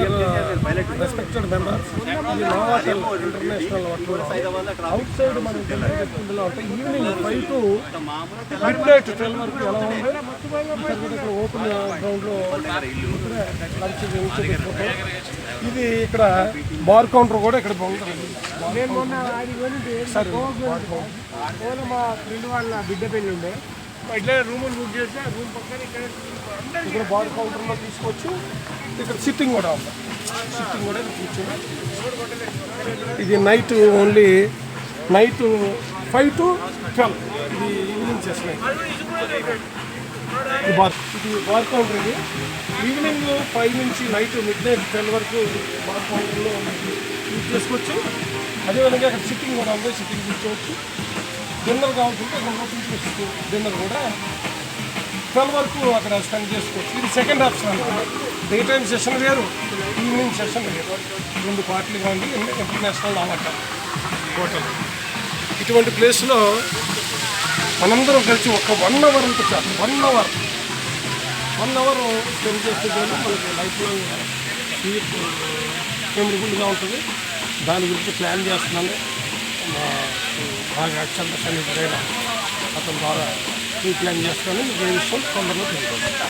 Dear respected members Novotel international outside మనం ఇందులో అంటే evening five to midnight twelve వరకు ఎలా ఉంది? ఇక్కడ కూడా ఇక్కడ ఓపెన్ గ్రౌండ్లో లంచ్ ఇది ఇక్కడ బార్ కౌంటర్ కూడా ఇక్కడ బాగుంటుంది. కౌంటర్ మా ఫ్రెండ్ వాళ్ళ బిడ్డ పెళ్ళి ఉండే. ఇట్లా రూములు బుక్ చేస్తే రూమ్ పక్కన ఇక్కడ ఇక్కడ బార్ కౌంటర్లో తీసుకోవచ్చు ఇక్కడ సిట్టింగ్ కూడా ఉంది. సిట్టింగ్ కూడా ఇక్కడ ఇది night only night five to twelve ఇది ఈవినింగ్ చేస్తున్నాయి ఇది బార్ ఇది బార్ కౌంటర్ ఇది. ఈవినింగ్ ఫైవ్ నుంచి నైట్ మిడ్ నైట్ ట్వెల్వ్ వరకు బార్ కౌంటర్లో యూజ్ చేసుకోవచ్చు. అదేవిధంగా అక్కడ సిట్టింగ్ కూడా ఉంది. సిట్టింగ్ కూర్చోవచ్చు. డిన్నర్ కావాల్సింటే రెండు ఓపెన్ చేసుకోవచ్చు డిన్నర్ కూడా ట్వెల్వ్ వరకు అక్కడ స్పెండ్ చేసుకోవచ్చు. ఇది సెకండ్ ఆప్షన్ అనమాట డే టైం సెషన్ వేరు ఈవినింగ్ సెషన్ వేరు. రెండు పార్టీలుగా ఉంది ఇంటర్నేషనల్ అన్నమాట హోటల్ ఇటువంటి ప్లేస్లో మనందరం కలిసి ఒక వన్ అవర్ ఉంటే చాలు. One hour. One hour spend చేస్తే మనకి లైఫ్లో మెమరబుల్గా ఉంటుంది. దాని గురించి ప్లాన్ చేస్తున్నాను. మా బాగా అక్షంత సన్నిధుడైన అతను బాగా ఈ ప్లాన్ చేసుకొని మీకు విషయం తొందరలో తెలుసుకోండి